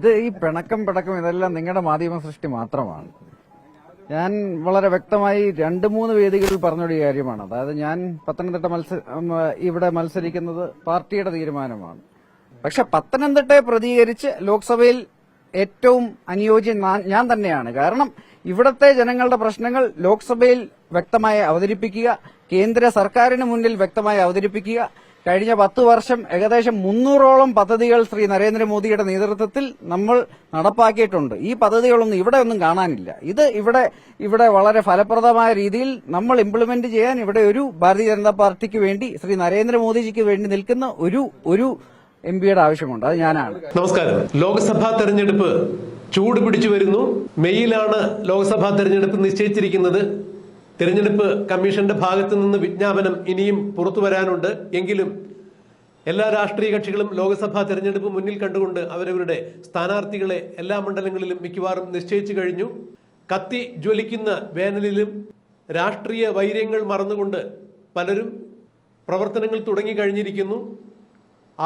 ഇത് ഈ പിണക്കം പിടക്കം ഇതെല്ലാം നിങ്ങളുടെ മാധ്യമ സൃഷ്ടി മാത്രമാണ്. ഞാൻ വളരെ വ്യക്തമായി രണ്ട് മൂന്ന് വേദികളിൽ പറഞ്ഞൊരു കാര്യമാണ്. അതായത് ഞാൻ പത്തനംതിട്ട ഇവിടെ മത്സരിക്കുന്നത് പാർട്ടിയുടെ തീരുമാനമാണ്. പക്ഷെ പത്തനംതിട്ടയെ പ്രതികരിച്ച് ലോക്സഭയിൽ ഏറ്റവും അനുയോജ്യം ഞാൻ തന്നെയാണ്. കാരണം ഇവിടത്തെ ജനങ്ങളുടെ പ്രശ്നങ്ങൾ ലോക്സഭയിൽ വ്യക്തമായി അവതരിപ്പിക്കുക കേന്ദ്ര സർക്കാരിന് മുന്നിൽ വ്യക്തമായി അവതരിപ്പിക്കുക കഴിഞ്ഞ പത്ത് വർഷം ഏകദേശം മുന്നൂറോളം പദ്ധതികൾ ശ്രീ നരേന്ദ്രമോദിയുടെ നേതൃത്വത്തിൽ നമ്മൾ നടപ്പാക്കിയിട്ടുണ്ട്. ഈ പദ്ധതികളൊന്നും ഇവിടെ ഒന്നും കാണാനില്ല. ഇത് ഇവിടെ ഇവിടെ വളരെ ഫലപ്രദമായ രീതിയിൽ നമ്മൾ ഇംപ്ലിമെന്റ് ചെയ്യാൻ ഇവിടെ ഒരു ഭാരതീയ ജനതാ പാർട്ടിക്ക് വേണ്ടി ശ്രീ നരേന്ദ്രമോദിജിക്ക് വേണ്ടി നിൽക്കുന്ന ഒരു ഒരു എം പിയുടെ ആവശ്യമുണ്ട്. അത് ഞാനാണ്. നമസ്കാരം. ലോക്സഭാ തെരഞ്ഞെടുപ്പ് ചൂട് പിടിച്ചു വരുന്നു. മെയ്യിലാണ് ലോക്സഭാ തെരഞ്ഞെടുപ്പ് നിശ്ചയിച്ചിരിക്കുന്നത്. തെരഞ്ഞെടുപ്പ് കമ്മീഷന്റെ ഭാഗത്തു നിന്ന് വിജ്ഞാപനം ഇനിയും പുറത്തു വരാനുണ്ട്. എങ്കിലും എല്ലാ രാഷ്ട്രീയ കക്ഷികളും ലോക്സഭാ തെരഞ്ഞെടുപ്പ് മുന്നിൽ കണ്ടുകൊണ്ട് അവരവരുടെ സ്ഥാനാർത്ഥികളെ എല്ലാ മണ്ഡലങ്ങളിലും മിക്കവാറും നിശ്ചയിച്ചു കഴിഞ്ഞു. കത്തി ജ്വലിക്കുന്ന വേനലിലും രാഷ്ട്രീയ വൈര്യങ്ങൾ മറന്നുകൊണ്ട് പലരും പ്രവർത്തനങ്ങൾ തുടങ്ങി കഴിഞ്ഞിരിക്കുന്നു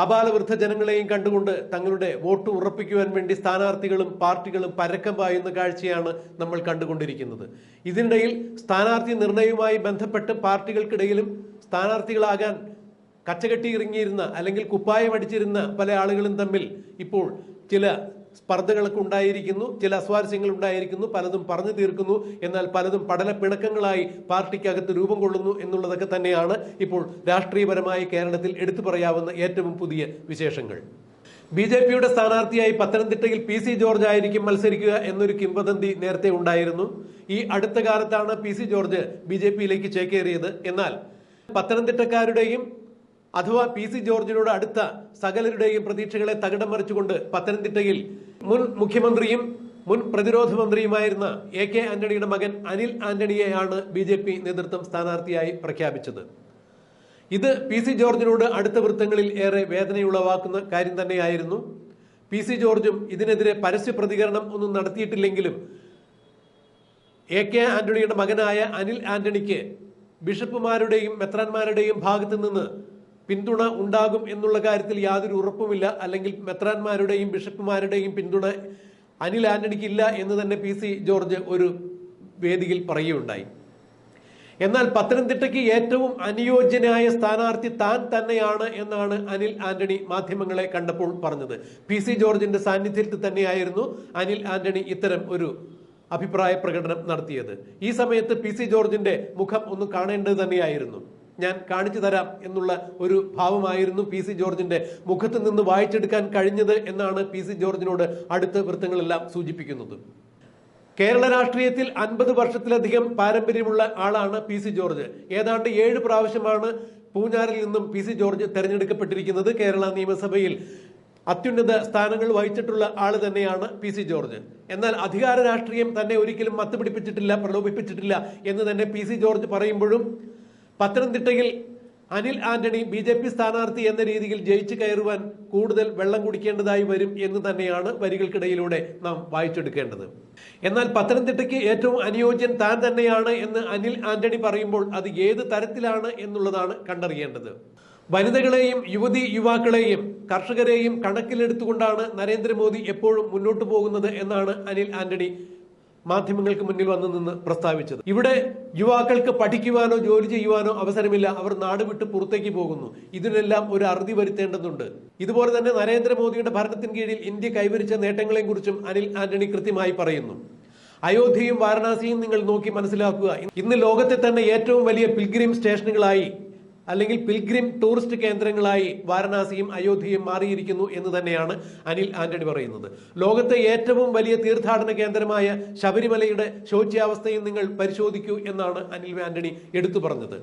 ആബാലവൃദ്ധ ജനങ്ങളെയും കണ്ടുകൊണ്ട് തങ്ങളുടെ വോട്ട് ഉറപ്പിക്കുവാൻ വേണ്ടി സ്ഥാനാർത്ഥികളും പാർട്ടികളും പരക്കം പായുന്ന കാഴ്ചയാണ് നമ്മൾ കണ്ടുകൊണ്ടിരിക്കുന്നത്. ഇതിനിടയിൽ സ്ഥാനാർത്ഥി നിർണയവുമായി ബന്ധപ്പെട്ട് പാർട്ടികൾക്കിടയിലും സ്ഥാനാർത്ഥികളാകാൻ കച്ചകെട്ടി ഇറങ്ങിയിരുന്ന അല്ലെങ്കിൽ കുപ്പായം അടിച്ചിരുന്ന പല ആളുകളും തമ്മിൽ ഇപ്പോൾ ചില സ്പർദ്ധകളൊക്കെ ഉണ്ടായിരിക്കുന്നു ചില അസ്വാരസ്യങ്ങൾ ഉണ്ടായിരിക്കുന്നു പലതും പറഞ്ഞു തീർക്കുന്നു എന്നാൽ പലതും പഠന പിണക്കങ്ങളായി പാർട്ടിക്കകത്ത് രൂപം കൊള്ളുന്നു എന്നുള്ളതൊക്കെ തന്നെയാണ് ഇപ്പോൾ രാഷ്ട്രീയപരമായി കേരളത്തിൽ എടുത്തു പറയാവുന്ന ഏറ്റവും പുതിയ വിശേഷങ്ങൾ. ബി ജെ പിയുടെ സ്ഥാനാർത്ഥിയായി പത്തനംതിട്ടയിൽ പി സി ജോർജ് ആയിരിക്കും മത്സരിക്കുക എന്നൊരു കിംവദന്തി നേരത്തെ ഉണ്ടായിരുന്നു. ഈ അടുത്ത കാലത്താണ് P C George B J പിയിലേക്ക് ചേക്കേറിയത്. എന്നാൽ പത്തനംതിട്ടക്കാരുടെയും അഥവാ പി സി ജോർജിനോട് അടുത്ത സകലരുടെയും പ്രതീക്ഷകളെ തകിടം മറിച്ചുകൊണ്ട് പത്തനംതിട്ടയിൽ മുൻ മുഖ്യമന്ത്രിയും മുൻ പ്രതിരോധ മന്ത്രിയുമായിരുന്ന എ കെ ആന്റണിയുടെ മകൻ അനിൽ ആന്റണിയെയാണ് ബി ജെ പി നേതൃത്വം സ്ഥാനാർത്ഥിയായി പ്രഖ്യാപിച്ചത്. ഇത് പി സി ജോർജിനോട് അടുത്ത വൃത്തങ്ങളിൽ ഏറെ വേദനയുളവാക്കുന്ന കാര്യം തന്നെയായിരുന്നു. പി സി ജോർജും ഇതിനെതിരെ പരസ്യ പ്രതികരണം ഒന്നും നടത്തിയിട്ടില്ലെങ്കിലും എ കെ ആന്റണിയുടെ മകനായ അനിൽ ആന്റണിക്ക് ബിഷപ്പുമാരുടെയും മെത്രാന്മാരുടെയും ഭാഗത്തു നിന്ന് പിന്തുണ ഉണ്ടാകും എന്നുള്ള കാര്യത്തിൽ യാതൊരു ഉറപ്പുമില്ല. അല്ലെങ്കിൽ മെത്രാന്മാരുടെയും ബിഷപ്പുമാരുടെയും പിന്തുണ അനിൽ ആന്റണിക്ക് ഇല്ല എന്ന് തന്നെ പി സി ജോർജ് ഒരു വേദിയിൽ പറയുകയുണ്ടായി. എന്നാൽ പത്തനംതിട്ടയ്ക്ക് ഏറ്റവും അനുയോജ്യനായ സ്ഥാനാർത്ഥി താൻ തന്നെയാണ് എന്നാണ് അനിൽ ആന്റണി മാധ്യമങ്ങളെ കണ്ടപ്പോൾ പറഞ്ഞത്. പി സി ജോർജിന്റെ സാന്നിധ്യത്തിൽ തന്നെയായിരുന്നു അനിൽ ആന്റണി ഇത്തരം ഒരു അഭിപ്രായ പ്രകടനം നടത്തിയത്. ഈ സമയത്ത് പി സി ജോർജിന്റെ മുഖം ഒന്ന് കാണേണ്ടത് തന്നെയായിരുന്നു. ഞാൻ കാണിച്ചു തരാം എന്നുള്ള ഒരു ഭാവമായിരുന്നു പി സി ജോർജിന്റെ മുഖത്ത് നിന്ന് വായിച്ചെടുക്കാൻ കഴിഞ്ഞത് എന്നാണ് പി സി ജോർജിനോട് അടുത്ത വൃത്തങ്ങളെല്ലാം സൂചിപ്പിക്കുന്നത്. കേരള രാഷ്ട്രീയത്തിൽ അൻപത് വർഷത്തിലധികം പാരമ്പര്യമുള്ള ആളാണ് പി സി ജോർജ്. ഏതാണ്ട് ഏഴ് പ്രാവശ്യമാണ് പൂഞ്ഞാറിൽ നിന്നും പി സി ജോർജ് തെരഞ്ഞെടുക്കപ്പെട്ടിരിക്കുന്നത് കേരള നിയമസഭയിൽ. അത്യുന്നത സ്ഥാനങ്ങൾ വഹിച്ചിട്ടുള്ള ആൾ തന്നെയാണ് പി സി ജോർജ്. എന്നാൽ അധികാര രാഷ്ട്രീയം തന്നെ ഒരിക്കലും മത്തുപിടിപ്പിച്ചിട്ടില്ല പ്രലോഭിപ്പിച്ചിട്ടില്ല എന്ന് തന്നെ പി സി ജോർജ് പറയുമ്പോഴും പത്തനംതിട്ടയിൽ Anil Antony B J P സ്ഥാനാർത്ഥി എന്ന രീതിയിൽ ജയിച്ചു കയറുവാൻ കൂടുതൽ വെള്ളം കുടിക്കേണ്ടതായി വരും എന്ന് തന്നെയാണ് വരികൾക്കിടയിലൂടെ നാം വായിച്ചെടുക്കേണ്ടത്. എന്നാൽ പത്തനംതിട്ടയ്ക്ക് ഏറ്റവും അനുയോജ്യൻ താൻ തന്നെയാണ് എന്ന് അനിൽ ആന്റണി പറയുമ്പോൾ അത് ഏത് തരത്തിലാണ് എന്നുള്ളതാണ് കണ്ടറിയേണ്ടത്. വനിതകളെയും യുവതി യുവാക്കളെയും കർഷകരെയും കണക്കിലെടുത്തുകൊണ്ടാണ് നരേന്ദ്രമോദി എപ്പോഴും മുന്നോട്ടു പോകുന്നത് എന്നാണ് അനിൽ ആന്റണി മാധ്യമങ്ങൾക്ക് മുന്നിൽ വന്നു നിന്ന് പ്രസ്താവിച്ചത്. ഇവിടെ യുവാക്കൾക്ക് പഠിക്കുവാനോ ജോലി ചെയ്യുവാനോ അവസരമില്ല. അവർ നാട് വിട്ട് പുറത്തേക്ക് പോകുന്നു. ഇതിനെല്ലാം ഒരു അറുതി വരുത്തേണ്ടതുണ്ട്. ഇതുപോലെ തന്നെ നരേന്ദ്രമോദിയുടെ ഭരണത്തിന് കീഴിൽ ഇന്ത്യ കൈവരിച്ച നേട്ടങ്ങളെക്കുറിച്ചും അനിൽ ആന്റണി കൃത്യമായി പറയുന്നു. അയോധ്യയും വാരണാസിയും നിങ്ങൾ നോക്കി മനസ്സിലാക്കുക. ഇന്ന് ലോകത്തെ തന്നെ ഏറ്റവും വലിയ പിൽഗ്രിം സ്റ്റേഷനുകളായി അല്ലെങ്കിൽ പിൽഗ്രിം ടൂറിസ്റ്റ് കേന്ദ്രങ്ങളായി വാരണാസിയും അയോധ്യയും മാറിയിരിക്കുന്നു എന്ന് തന്നെയാണ് അനിൽ ആന്റണി പറയുന്നത്. ലോകത്തെ ഏറ്റവും വലിയ തീർത്ഥാടന കേന്ദ്രമായ ശബരിമലയുടെ ശോച്യാവസ്ഥയും നിങ്ങൾ പരിശോധിക്കൂ എന്നാണ് അനിൽ ആന്റണി എടുത്തു പറഞ്ഞത്.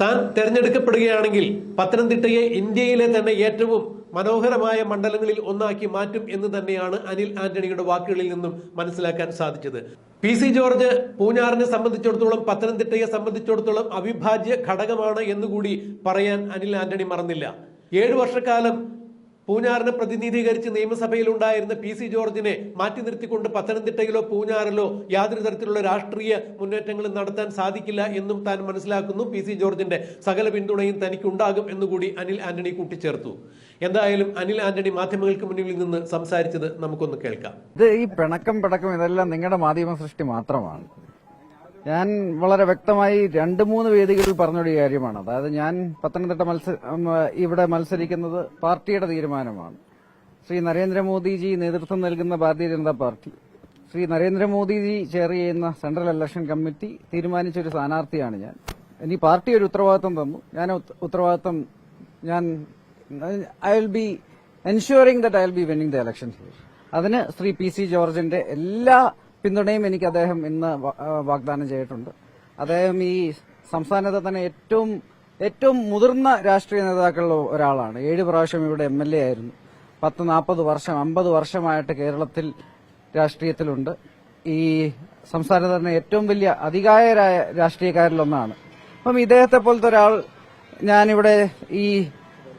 താൻ തെരഞ്ഞെടുക്കപ്പെടുകയാണെങ്കിൽ പത്തനംതിട്ടയെ ഇന്ത്യയിലെ തന്നെ ഏറ്റവും മനോഹരമായ മണ്ഡലങ്ങളിൽ ഒന്നാക്കി മാറ്റും എന്ന് തന്നെയാണ് അനിൽ ആന്റണിയുടെ വാക്കുകളിൽ നിന്നും മനസ്സിലാക്കാൻ സാധിച്ചത്. പി സി ജോർജ് പൂഞ്ഞാറിനെ സംബന്ധിച്ചിടത്തോളം പത്തനംതിട്ടയെ സംബന്ധിച്ചിടത്തോളം അവിഭാജ്യ ഘടകമാണ് എന്നുകൂടി പറയാൻ അനിൽ ആന്റണി മറന്നില്ല. ഏഴു വർഷക്കാലം പൂഞ്ഞാറിനെ പ്രതിനിധീകരിച്ച് നിയമസഭയിൽ ഉണ്ടായിരുന്ന പി സി ജോർജിനെ മാറ്റി നിർത്തിക്കൊണ്ട് പത്തനംതിട്ടയിലോ പൂഞ്ഞാറിലോ യാതൊരു തരത്തിലുള്ള രാഷ്ട്രീയ മുന്നേറ്റങ്ങളും നടത്താൻ സാധിക്കില്ല എന്നും താൻ മനസ്സിലാക്കുന്നു. പി സി ജോർജിന്റെ സകല പിന്തുണയും തനിക്കുണ്ടാകും എന്നുകൂടി അനിൽ ആന്റണി കൂട്ടിച്ചേർത്തു. എന്തായാലും അനിൽ ആന്റണി മാധ്യമങ്ങൾക്ക് മുന്നിൽ നിന്ന് സംസാരിച്ചത് നമുക്കൊന്ന് കേൾക്കാം. ഇത് ഈ പിണക്കം പിടക്കം ഇതെല്ലാം നിങ്ങളുടെ മാധ്യമ സൃഷ്ടി മാത്രമാണ്. ഞാൻ വളരെ വ്യക്തമായി രണ്ട് മൂന്ന് വേദികളിൽ പറഞ്ഞൊരു കാര്യമാണ്. അതായത് ഞാൻ പത്തനംതിട്ട മത്സ ഇവിടെ മത്സരിക്കുന്നത് പാർട്ടിയുടെ തീരുമാനമാണ്. ശ്രീ നരേന്ദ്രമോദിജി നേതൃത്വം നൽകുന്ന ഭാരതീയ ജനതാ പാർട്ടി. ശ്രീ നരേന്ദ്രമോദിജി ചെയർ ചെയ്യുന്ന സെൻട്രൽ ഇലക്ഷൻ കമ്മിറ്റി തീരുമാനിച്ച ഒരു സ്ഥാനാർത്ഥിയാണ് ഞാൻ. ഇനി പാർട്ടി ഒരു ഉത്തരവാദിത്വം തന്നു. ഞാൻ ഉത്ത- ഉത്തരവാദിത്വം ഞാൻ I will be ensuring I will be winning the election അതിന് ശ്രീ പി സി ജോർജിന്റെ എല്ലാ പിന്തുണയും എനിക്ക് അദ്ദേഹം ഇന്ന് വാഗ്ദാനം ചെയ്തിട്ടുണ്ട്. അദ്ദേഹം ഈ സംസ്ഥാനത്തെ തന്നെ ഏറ്റവും ഏറ്റവും മുതിർന്ന രാഷ്ട്രീയ നേതാക്കളിൽ ഒരാളാണ്. ഏഴ് പ്രാവശ്യം ഇവിടെ എം എൽ എ ആയിരുന്നു. പത്ത് നാൽപ്പത് വർഷം അമ്പത് വർഷമായിട്ട് കേരളത്തിൽ രാഷ്ട്രീയത്തിലുണ്ട്. ഈ സംസ്ഥാനത്ത് തന്നെ ഏറ്റവും വലിയ അധികായരായ രാഷ്ട്രീയക്കാരിലൊന്നാണ് അപ്പം ഇദ്ദേഹത്തെ പോലത്തെ ഒരാൾ ഞാനിവിടെ ഈ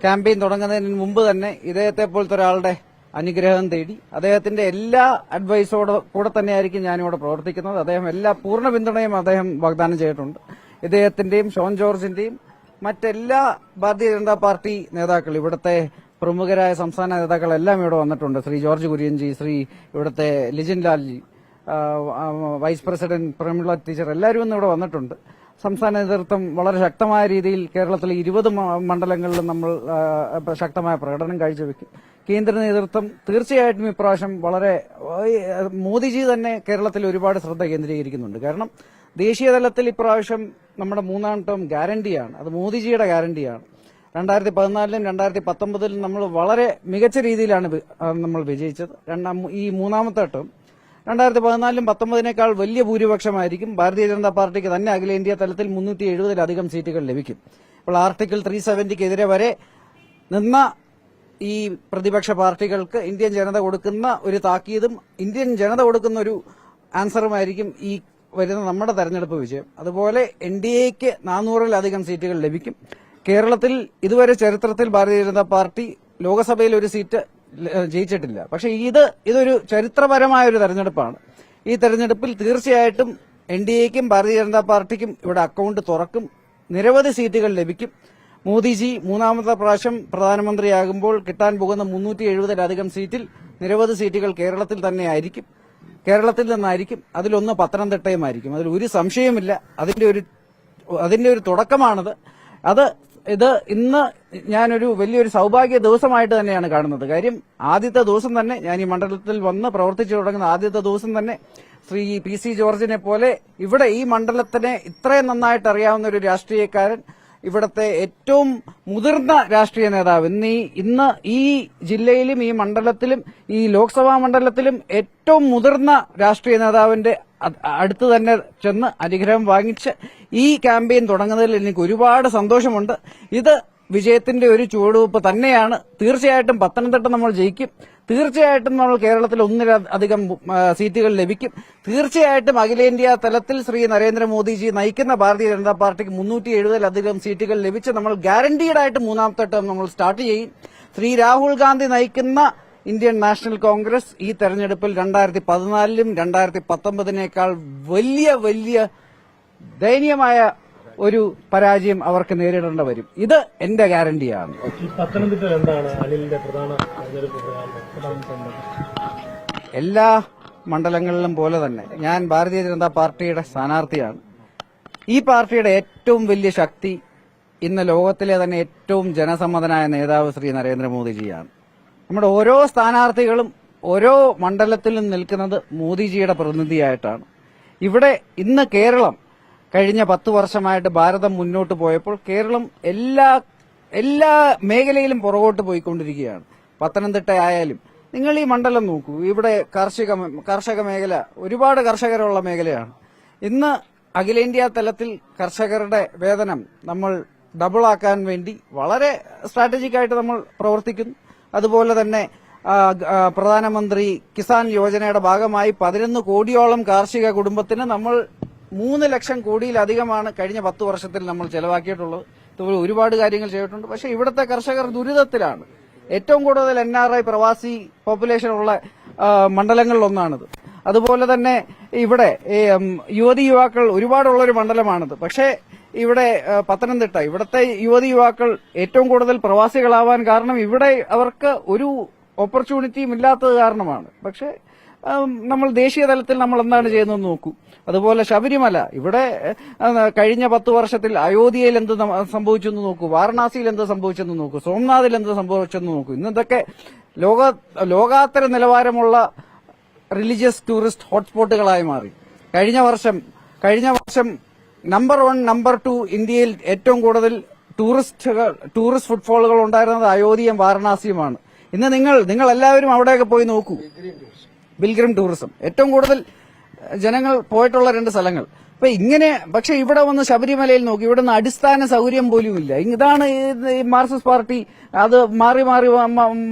ക്യാമ്പയിൻ തുടങ്ങുന്നതിന് മുമ്പ് തന്നെ ഇദ്ദേഹത്തെ പോലത്തെ ഒരാളുടെ അനുഗ്രഹം തേടി. അദ്ദേഹത്തിന്റെ എല്ലാ അഡ്വൈസോടെ കൂടെ തന്നെയായിരിക്കും ഞാനിവിടെ പ്രവർത്തിക്കുന്നത്. അദ്ദേഹം എല്ലാ പൂർണ പിന്തുണയും അദ്ദേഹം വാഗ്ദാനം ചെയ്തിട്ടുണ്ട്. ഇദ്ദേഹത്തിന്റെയും ഷോൺ ജോർജിന്റെയും മറ്റെല്ലാ ഭാരതീയ ജനതാ പാർട്ടി നേതാക്കൾ ഇവിടുത്തെ പ്രമുഖരായ സംസ്ഥാന നേതാക്കളെല്ലാം ഇവിടെ വന്നിട്ടുണ്ട്. ശ്രീ ജോർജ് കുര്യൻജി ശ്രീ ഇവിടുത്തെ ലിജിൻ ലാൽജി വൈസ് പ്രസിഡന്റ് പ്രമിള ടീച്ചർ എല്ലാവരും ഇന്ന് ഇവിടെ വന്നിട്ടുണ്ട്. സംസ്ഥാന നേതൃത്വം വളരെ ശക്തമായ രീതിയിൽ കേരളത്തിലെ ഇരുപത് മണ്ഡലങ്ങളിലും നമ്മൾ ശക്തമായ പ്രകടനം കാഴ്ചവെക്കും. കേന്ദ്ര നേതൃത്വം തീർച്ചയായിട്ടും ഇപ്രാവശ്യം വളരെ മോദിജി തന്നെ കേരളത്തിൽ ഒരുപാട് ശ്രദ്ധ കേന്ദ്രീകരിക്കുന്നുണ്ട്. കാരണം ദേശീയ തലത്തിൽ ഇപ്രാവശ്യം നമ്മുടെ മൂന്നാം ടേം ഗ്യാരണ്ടിയാണ്. അത് മോദിജിയുടെ ഗ്യാരണ്ടിയാണ്. രണ്ടായിരത്തി പതിനാലിലും രണ്ടായിരത്തി പത്തൊമ്പതിലും നമ്മൾ വളരെ മികച്ച രീതിയിലാണ് നമ്മൾ വിജയിച്ചത്. രണ്ടാം ഈ മൂന്നാമത്തെ ടേം. രണ്ടായിരത്തി പതിനാലിലും പത്തൊമ്പതിനേക്കാൾ വലിയ ഭൂരിപക്ഷമായിരിക്കും ഭാരതീയ ജനതാ പാർട്ടിക്ക് തന്നെ അഖിലേന്ത്യാ തലത്തിൽ മുന്നൂറ്റി എഴുപതിലധികം സീറ്റുകൾ ലഭിക്കും. ഇപ്പോൾ ആർട്ടിക്കിൾ ത്രീ സെവന്റിക്കെതിരെ വരെ നിന്ന ഈ പ്രതിപക്ഷ പാർട്ടികൾക്ക് ഇന്ത്യൻ ജനത കൊടുക്കുന്ന ഒരു താക്കീതും ഇന്ത്യൻ ജനത കൊടുക്കുന്ന ഒരു ആൻസറുമായിരിക്കും ഈ വരുന്ന നമ്മുടെ തെരഞ്ഞെടുപ്പ് വിജയം. അതുപോലെ എൻ ഡി എക്ക് നാനൂറിലധികം സീറ്റുകൾ ലഭിക്കും. കേരളത്തിൽ ഇതുവരെ ചരിത്രത്തിൽ ഭാരതീയ ജനതാ പാർട്ടി ലോക്സഭയിൽ ഒരു സീറ്റ് ജയിച്ചിട്ടില്ല. പക്ഷെ ഇത് ഇതൊരു ചരിത്രപരമായ ഒരു തെരഞ്ഞെടുപ്പാണ്. ഈ തെരഞ്ഞെടുപ്പിൽ തീർച്ചയായിട്ടും എൻ ഡി എക്കും ഭാരതീയ ജനതാ പാർട്ടിക്കും ഇവിടെ അക്കൌണ്ട് തുറക്കും. നിരവധി സീറ്റുകൾ ലഭിക്കും. മോദിജി മൂന്നാമത്തെ പ്രാവശ്യം പ്രധാനമന്ത്രിയാകുമ്പോൾ കിട്ടാൻ പോകുന്ന മുന്നൂറ്റി എഴുപതിലധികം സീറ്റിൽ നിരവധി സീറ്റുകൾ കേരളത്തിൽ തന്നെയായിരിക്കും. കേരളത്തിൽ നിന്നായിരിക്കും. അതിലൊന്ന് പത്തനംതിട്ടയുമായിരിക്കും. അതിൽ ഒരു സംശയമില്ല അതിന്റെ ഒരു അതിന്റെ ഒരു തുടക്കമാണത്. അത് ഇത് ഇന്ന് ഞാനൊരു വലിയൊരു സൗഭാഗ്യ ദിവസമായിട്ട് തന്നെയാണ് കാണുന്നത്. കാര്യം ആദ്യത്തെ ദിവസം തന്നെ ഞാൻ ഈ മണ്ഡലത്തിൽ വന്ന് പ്രവർത്തിച്ചു തുടങ്ങുന്ന ആദ്യത്തെ ദിവസം തന്നെ ശ്രീ പി സി ജോർജിനെ പോലെ ഇവിടെ ഈ മണ്ഡലത്തിനെ ഇത്രയും നന്നായിട്ട് അറിയാവുന്ന ഒരു രാഷ്ട്രീയക്കാരൻ ഇവിടത്തെ ഏറ്റവും മുതിർന്ന രാഷ്ട്രീയ നേതാവ്. ഇന്ന് ഇന്ന് ഈ ജില്ലയിലും ഈ മണ്ഡലത്തിലും ഈ ലോക്സഭാ മണ്ഡലത്തിലും ഏറ്റവും മുതിർന്ന രാഷ്ട്രീയ നേതാവിന്റെ അടുത്ത് തന്നെ ചെന്ന് അനുഗ്രഹം വാങ്ങിച്ച് ഈ ക്യാമ്പയിൻ തുടങ്ങുന്നതിൽ എനിക്ക് ഒരുപാട് സന്തോഷമുണ്ട്. ഇത് വിജയത്തിന്റെ ഒരു ചുവടുവെപ്പ് തന്നെയാണ്. തീർച്ചയായിട്ടും പത്തനംതിട്ട നമ്മൾ ജയിക്കും. തീർച്ചയായിട്ടും നമ്മൾ കേരളത്തിൽ ഒന്നിലധികം സീറ്റുകൾ ലഭിക്കും. തീർച്ചയായിട്ടും അഖിലേന്ത്യാ തലത്തിൽ ശ്രീ നരേന്ദ്രമോദിജി നയിക്കുന്ന ഭാരതീയ ജനതാ പാർട്ടിക്ക് മുന്നൂറ്റി എഴുപതിലധികം സീറ്റുകൾ ലഭിച്ച് നമ്മൾ ഗ്യാരണ്ടീഡായിട്ട് മൂന്നാമത്തെ ടേം നമ്മൾ സ്റ്റാർട്ട് ചെയ്യും. ശ്രീ രാഹുൽ ഗാന്ധി നയിക്കുന്ന ഇന്ത്യൻ നാഷണൽ കോൺഗ്രസ് ഈ തെരഞ്ഞെടുപ്പിൽ രണ്ടായിരത്തി പതിനാലിലും രണ്ടായിരത്തി പത്തൊമ്പതിനേക്കാൾ വലിയ വലിയ ദയനീയമായ ഒരു പരാജയം അവർക്ക് നേരിടേണ്ട വരും. ഇത് എന്റെ ഗ്യാരണ്ടിയാണ്. എല്ലാ മണ്ഡലങ്ങളിലും പോലെ തന്നെ ഞാൻ ഭാരതീയ ജനതാ പാർട്ടിയുടെ സ്ഥാനാർത്ഥിയാണ്. ഈ പാർട്ടിയുടെ ഏറ്റവും വലിയ ശക്തി ഇന്ന് ലോകത്തിലെ തന്നെ ഏറ്റവും ജനസമ്മതനായ നേതാവ് ശ്രീ നരേന്ദ്രമോദിജിയാണ്. നമ്മുടെ ഓരോ സ്ഥാനാർത്ഥികളും ഓരോ മണ്ഡലത്തിലും നിൽക്കുന്നത് മോദിജിയുടെ പ്രതിനിധിയായിട്ടാണ്. ഇവിടെ ഇന്ന് കേരളം കഴിഞ്ഞ പത്ത് വർഷമായിട്ട് ഭാരതം മുന്നോട്ട് പോയപ്പോൾ കേരളം എല്ലാ എല്ലാ മേഖലയിലും പുറകോട്ട് പോയിക്കൊണ്ടിരിക്കുകയാണ്. പത്തനംതിട്ട ആയാലും നിങ്ങൾ ഈ മണ്ഡലം നോക്കൂ. ഇവിടെ കാർഷിക കർഷക മേഖല ഒരുപാട് കർഷകരുള്ള മേഖലയാണ്. ഇന്ന് അഖിലേന്ത്യാ തലത്തിൽ കർഷകരുടെ വേതനം നമ്മൾ ഡബിളാക്കാൻ വേണ്ടി വളരെ സ്ട്രാറ്റജിക് ആയിട്ട് നമ്മൾ പ്രവർത്തിക്കുന്നു. അതുപോലെ തന്നെ പ്രധാനമന്ത്രി കിസാൻ യോജനയുടെ ഭാഗമായി പതിനൊന്ന് കോടിയോളം കാർഷിക കുടുംബത്തിന് നമ്മൾ മൂന്ന് ലക്ഷം കോടിയിലധികമാണ് കഴിഞ്ഞ പത്ത് വർഷത്തിൽ നമ്മൾ ചെലവാക്കിയിട്ടുള്ളത്. ഇതുപോലെ ഒരുപാട് കാര്യങ്ങൾ ചെയ്തിട്ടുണ്ട്. പക്ഷേ ഇവിടുത്തെ കർഷകർ ദുരിതത്തിലാണ്. ഏറ്റവും കൂടുതൽ എൻ ആർ ഐ പ്രവാസി പോപ്പുലേഷൻ ഉള്ള മണ്ഡലങ്ങളിലൊന്നാണിത്. അതുപോലെ തന്നെ ഇവിടെ യുവതി യുവാക്കൾ ഒരുപാടുള്ള ഒരു മണ്ഡലമാണിത്. പക്ഷേ ഇവിടെ പത്തനംതിട്ട ഇവിടുത്തെ യുവതി യുവാക്കൾ ഏറ്റവും കൂടുതൽ പ്രവാസികളാവാൻ കാരണം ഇവിടെ അവർക്ക് ഒരു ഓപ്പർച്യൂണിറ്റിയും ഇല്ലാത്തത് കാരണമാണ്. പക്ഷേ നമ്മൾ ദേശീയ തലത്തിൽ നമ്മൾ എന്താണ് ചെയ്യുന്നത് നോക്കൂ. അതുപോലെ ശബരിമല. ഇവിടെ കഴിഞ്ഞ പത്ത് വർഷത്തിൽ അയോധ്യയിൽ എന്ത് സംഭവിച്ചെന്ന് നോക്കൂ. വാരണാസിയിൽ എന്ത് സംഭവിച്ചെന്ന് നോക്കൂ. സോംനാഥിൽ എന്ത് സംഭവിച്ചെന്ന് നോക്കൂ. ഇന്നതൊക്കെ ലോക ലോകാത്തര നിലവാരമുള്ള റിലീജിയസ് ടൂറിസ്റ്റ് ഹോട്ട്സ്പോട്ടുകളായി മാറി. കഴിഞ്ഞ വർഷം കഴിഞ്ഞ വർഷം നമ്പർ വൺ നമ്പർ ടു ഇന്ത്യയിൽ ഏറ്റവും കൂടുതൽ ടൂറിസ്റ്റുകൾ ടൂറിസ്റ്റ് ഫുട്ഫോളുകൾ ഉണ്ടായിരുന്നത് അയോധ്യയും വാരണാസിയുമാണ്. ഇന്ന് നിങ്ങൾ നിങ്ങൾ എല്ലാവരും അവിടെയൊക്കെ പോയി നോക്കൂ. Pilgrim tourism. ഏറ്റവും കൂടുതൽ ജനങ്ങൾ പോയിട്ടുള്ള രണ്ട് സ്ഥലങ്ങൾ. അപ്പൊ ഇങ്ങനെ പക്ഷെ ഇവിടെ വന്ന് ശബരിമലയിൽ നോക്കി ഇവിടെ നിന്ന് അടിസ്ഥാന സൗകര്യം പോലും ഇല്ല. ഇതാണ് മാർക്സിസ്റ്റ് പാർട്ടി അത് മാറി മാറി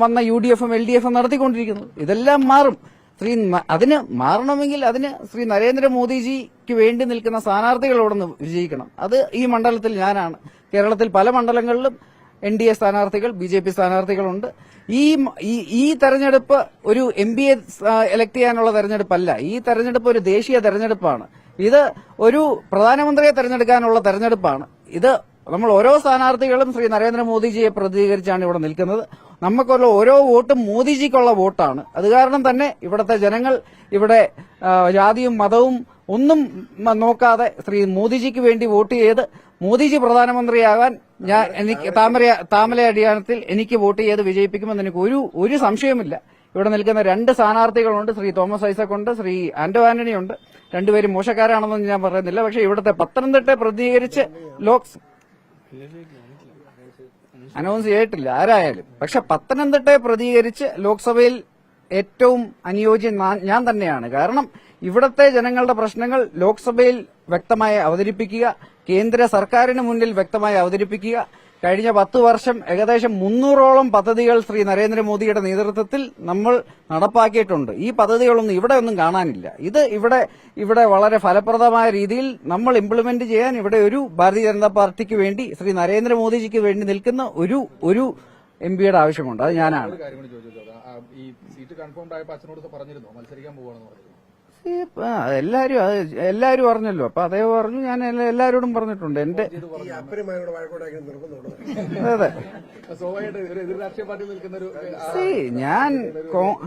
വന്ന യു ഡി എഫും എൽ ഡി എഫും നടത്തിക്കൊണ്ടിരിക്കുന്നത്. ഇതെല്ലാം മാറും. ശ്രീ അതിന് മാറണമെങ്കിൽ അതിന് ശ്രീ നരേന്ദ്രമോദിജിക്ക് വേണ്ടി നിൽക്കുന്ന സ്ഥാനാർത്ഥികളോടൊന്ന് വിജയിക്കണം. അത് ഈ മണ്ഡലത്തിൽ ഞാനാണ്. കേരളത്തിൽ പല മണ്ഡലങ്ങളിലും എൻ ഡി എ സ്ഥാനാർത്ഥികൾ ബി ജെ പി സ്ഥാനാർത്ഥികളുണ്ട്. ഈ ഈ- തെരഞ്ഞെടുപ്പ് ഒരു എം പി എ എലക്ട് ചെയ്യാനുള്ള തെരഞ്ഞെടുപ്പല്ല. ഈ തെരഞ്ഞെടുപ്പ് ഒരു ദേശീയ തെരഞ്ഞെടുപ്പാണ്. ഇത് ഒരു പ്രധാനമന്ത്രിയെ തെരഞ്ഞെടുക്കാനുള്ള തെരഞ്ഞെടുപ്പാണ്. ഇത് നമ്മൾ ഓരോ സ്ഥാനാർത്ഥികളും ശ്രീ നരേന്ദ്രമോദിജിയെ പ്രതികരിച്ചാണ് ഇവിടെ നിൽക്കുന്നത്. നമുക്കുള്ള ഓരോ വോട്ടും മോദിജിക്കുള്ള വോട്ടാണ്. അത് കാരണം തന്നെ ഇവിടുത്തെ ജനങ്ങൾ ഇവിടെ ജാതിയും മതവും ഒന്നും നോക്കാതെ ശ്രീ മോദിജിക്ക് വേണ്ടി വോട്ട് ചെയ്ത് മോദിജി പ്രധാനമന്ത്രിയാകാൻ ഞാൻ എനിക്ക് താമര താമര അടിയാനത്തിൽ എനിക്ക് വോട്ട് ചെയ്ത് വിജയിപ്പിക്കുമെന്ന് എനിക്ക് ഒരു ഒരു സംശയമില്ല ഇവിടെ നിൽക്കുന്ന രണ്ട് സ്ഥാനാർത്ഥികളുണ്ട്. ശ്രീ തോമസ് ഐസക് ഉണ്ട് ശ്രീ ആന്റോ ആന്റണി ഉണ്ട്. രണ്ടുപേരും മോശക്കാരാണെന്നൊന്നും ഞാൻ പറയുന്നില്ല. പക്ഷെ ഇവിടുത്തെ പത്തനംതിട്ട പ്രതികരിച്ച് ലോക്സ് അനൗൺസ് ചെയ്തിട്ടില്ല. ആരായാലും. പക്ഷെ പത്തനംതിട്ടയെ പ്രതികരിച്ച് ലോക്സഭയിൽ ഏറ്റവും അനുയോജ്യം ഞാൻ തന്നെയാണ്. കാരണം ഇവിടത്തെ ജനങ്ങളുടെ പ്രശ്നങ്ങൾ ലോക്സഭയിൽ വ്യക്തമായി അവതരിപ്പിക്കുക കേന്ദ്ര സർക്കാരിന് മുന്നിൽ വ്യക്തമായി അവതരിപ്പിക്കുക. കഴിഞ്ഞ പത്ത് വർഷം ഏകദേശം മുന്നൂറോളം പദ്ധതികൾ ശ്രീ നരേന്ദ്രമോദിയുടെ നേതൃത്വത്തിൽ നമ്മൾ നടപ്പാക്കിയിട്ടുണ്ട്. ഈ പദ്ധതികളൊന്നും ഇവിടെ ഒന്നും കാണാനില്ല. ഇത് ഇവിടെ ഇവിടെ വളരെ ഫലപ്രദമായ രീതിയിൽ നമ്മൾ ഇംപ്ലിമെന്റ് ചെയ്യാൻ ഇവിടെ ഒരു ഭാരതീയ ജനതാ പാർട്ടിക്ക് വേണ്ടി ശ്രീ നരേന്ദ്രമോദിജിക്ക് വേണ്ടി നിൽക്കുന്ന ഒരു ഒരു എം പിയുടെ ആവശ്യമുണ്ട്. അത് ഞാനാണ്. ഈ സീറ്റ് കൺഫേംഡ് ആയപ്പോൾ അച്ഛനോട് പറഞ്ഞിരുന്നു? മത്സരിക്കാൻ പോവാണെന്ന് പറഞ്ഞു എല്ലാരും അത് എല്ലാരും പറഞ്ഞല്ലോ അപ്പൊ അതേ പറഞ്ഞു ഞാൻ എല്ലാ- എല്ലാരോടും പറഞ്ഞിട്ടുണ്ട്. എന്റെ ഈ അപ്പനുമാരോട് വഴക്കോടാക്കി നിർബന്ധമുള്ളത് അതെ. സ്വാഭാവികമായിട്ട് ഒരു എതിർ രാഷ്ട്രീയ പാർട്ടി നിൽക്കുന്ന ഒരു സി ഞാൻ കോ-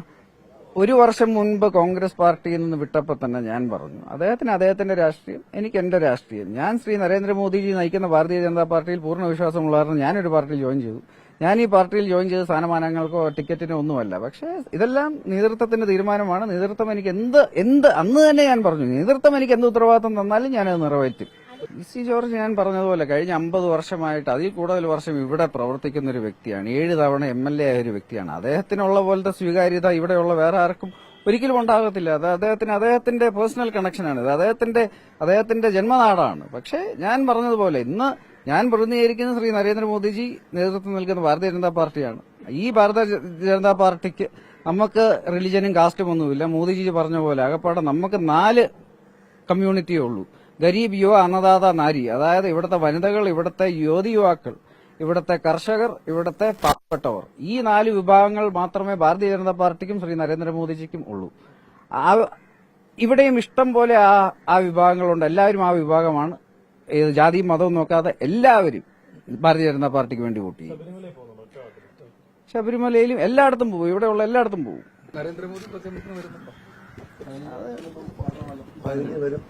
ഒരു വർഷം മുൻപ് കോൺഗ്രസ് പാർട്ടിയിൽ നിന്ന് വിട്ടപ്പോൾ തന്നെ ഞാൻ പറഞ്ഞു. അദ്ദേഹത്തിന് അദ്ദേഹത്തിന്റെ രാഷ്ട്രീയം എനിക്ക് എന്റെ രാഷ്ട്രീയം. ഞാൻ ശ്രീ നരേന്ദ്രമോദിജി നയിക്കുന്ന ഭാരതീയ ജനതാ പാർട്ടിയിൽ പൂർണ വിശ്വാസമുള്ള കാരണം ഞാനൊരു പാർട്ടിയിൽ ജോയിൻ ചെയ്തു. ഞാൻ ഈ പാർട്ടിയിൽ ജോയിൻ ചെയ്ത സ്ഥാനമാനങ്ങൾക്കോ ടിക്കറ്റിനോ ഒന്നുമല്ല. പക്ഷേ ഇതെല്ലാം നേതൃത്വത്തിന്റെ തീരുമാനമാണ്. നേതൃത്വം എനിക്ക് എന്ത് എന്ത് അന്ന് തന്നെ ഞാൻ പറഞ്ഞു. നേതൃത്വം എനിക്ക് എന്ത് ഉത്തരവാദിത്വം തന്നാലും ഞാനത് നിറവേറ്റും. ഇ സി ജോർജ് ഞാൻ പറഞ്ഞതുപോലെ കഴിഞ്ഞ അമ്പത് വർഷമായിട്ട് അതിൽ കൂടുതൽ വർഷം ഇവിടെ പ്രവർത്തിക്കുന്ന ഒരു വ്യക്തിയാണ്. ഏഴ് തവണ എം എൽ എ ആയ ഒരു വ്യക്തിയാണ്. അദ്ദേഹത്തിനുള്ള പോലത്തെ സ്വീകാര്യത ഇവിടെയുള്ള വേറെ ആർക്കും ഒരിക്കലും ഉണ്ടാകത്തില്ല. അത് അദ്ദേഹത്തിന് അദ്ദേഹത്തിന്റെ പേഴ്സണൽ കണക്ഷനാണ് ഇത് അദ്ദേഹത്തിന്റെ അദ്ദേഹത്തിന്റെ ജന്മനാടാണ്. പക്ഷേ ഞാൻ പറഞ്ഞതുപോലെ ഇന്ന് ഞാൻ പ്രതിനിധീകരിക്കുന്ന ശ്രീ നരേന്ദ്രമോദിജി നേതൃത്വം നൽകുന്ന ഭാരതീയ ജനതാ പാർട്ടിയാണ്. ഈ ഭാരതീയ ജനതാ പാർട്ടിക്ക് നമുക്ക് റിലിജനും കാസ്റ്റും ഒന്നുമില്ല. മോദിജി പറഞ്ഞ പോലെ അകപ്പാടെ നമുക്ക് നാല് കമ്മ്യൂണിറ്റിയേ ഉള്ളൂ. ഗരീബ് യുവ അന്നദാത നാരി. അതായത് ഇവിടുത്തെ വനിതകൾ ഇവിടുത്തെ യുവതി യുവാക്കൾ ഇവിടുത്തെ കർഷകർ ഇവിടുത്തെ പാവപ്പെട്ടവർ. ഈ നാല് വിഭാഗങ്ങൾ മാത്രമേ ഭാരതീയ ജനതാ പാർട്ടിക്കും ശ്രീ നരേന്ദ്രമോദിജിക്കും ഉള്ളൂ. ഇവിടെയും ഇഷ്ടം പോലെ ആ ആ വിഭാഗങ്ങളുണ്ട്. എല്ലാവരും ആ വിഭാഗമാണ്. ഏത് ജാതിയും മതവും നോക്കാതെ എല്ലാവരും ഭാരതീയ ജനതാ പാർട്ടിക്ക് വേണ്ടി വോട്ട് ചെയ്യും. ശബരിമലയിലും എല്ലായിടത്തും പോകും. ഇവിടെയുള്ള എല്ലായിടത്തും പോകും. നരേന്ദ്രമോദി പ്രചരണത്തിന് വരുന്നുണ്ടോ? പതിനഞ്ച് വരും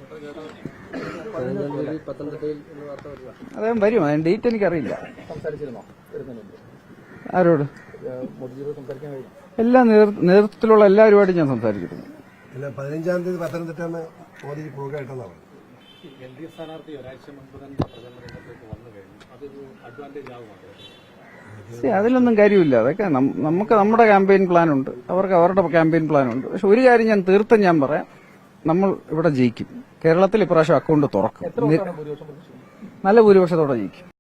അദ്ദേഹം വരും. അതിന്റെ ഡേറ്റ് എനിക്കറിയില്ല. ആരോട്? എല്ലാ നേതൃത്വത്തിലുള്ള എല്ലാവരുമായിട്ടും ഞാൻ സംസാരിച്ചിരുന്നു. പതിനഞ്ചാം തീയതി പത്തനംതിട്ട മോദി പോകുക എൽ ഡി എഫ് സ്ഥാനാർത്ഥി ഒരാഴ്ച മുൻപ് തന്നെ പ്രചരണ രംഗത്തേക്ക് വന്നു കഴിഞ്ഞു. അതൊരു അഡ്വാന്റേജ് അതിലൊന്നും കാര്യമില്ല. അതൊക്കെ നമുക്ക് നമ്മുടെ ക്യാമ്പയിൻ പ്ലാൻ ഉണ്ട്. അവർക്ക് അവരുടെ ക്യാമ്പയിൻ പ്ലാൻ ഉണ്ട്. പക്ഷെ ഒരു കാര്യം ഞാൻ തീർത്തും ഞാൻ പറയാം. നമ്മൾ ഇവിടെ ജയിക്കും. കേരളത്തിൽ ഇപ്രാവശ്യം അക്കൗണ്ട് തുറക്കും. നല്ല ഭൂരിപക്ഷത്തോടെ ജയിക്കും.